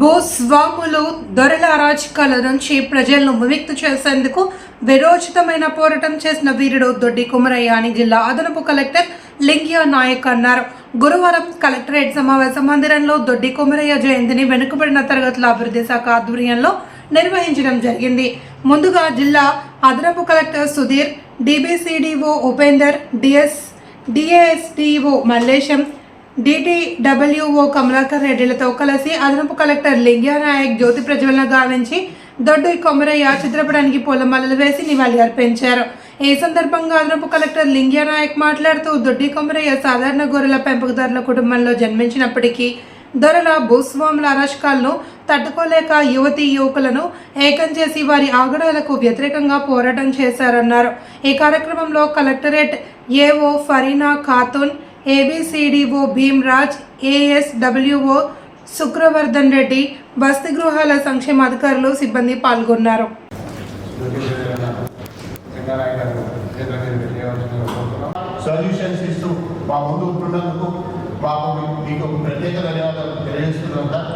భూస్వాములు దొరల అరాచకాల నుంచి ప్రజలను విముక్తి చేసేందుకు విరోచితమైన పోరాటం చేసిన వీరుడు దొడ్డి కుమరయ్య అని జిల్లా అదనపు కలెక్టర్ లింగియా నాయక్ అన్నారు. గురువారం కలెక్టరేట్ సమావేశ మందిరంలో దొడ్డి కుమరయ్య జయంతిని వెనుకబడిన తరగతుల అభివృద్ధి శాఖ ఆధ్వర్యంలో నిర్వహించడం జరిగింది. ముందుగా జిల్లా అదనపు collector Sudhir DBCDO Upender DS DASDO Mallesham DTWO Kamalakar రెడ్డిలతో కలిసి అదనపు కలెక్టర్ లింగ్యానాయక్ జ్యోతి ప్రజ్వలన గావించి దొడ్డి కొమరయ్య చిత్రపటానికి పూలమాలలు వేసి నివాళి అర్పించారు. ఈ సందర్భంగా అదనపు కలెక్టర్ లింగ్యానాయక్ మాట్లాడుతూ దొడ్డి కొమరయ్య సాధారణ గొర్రెల పెంపకదారుల కుటుంబంలో జన్మించినప్పటికీ దొరల భూస్వాముల అరాచకాలను తట్టుకోలేక యువతి యువకులను ఏకం చేసి వారి ఆగడాలకు వ్యతిరేకంగా పోరాటం చేశారన్నారు. ఈ కార్యక్రమంలో collectorate AO Farina Khatun ABCDO Bhimraj ASWO Shukravardhan Reddy బస్తీ గృహాల సంక్షేమ అధికారులు సిబ్బంది పాల్గొన్నారు. సొల్యూషన్స్ ఇస్తూ మా ముందు ఉంటున్నందుకు మాకు మీకు ప్రత్యేక ధన్యవాదాలు తెలియజేస్తున్నాం సార్.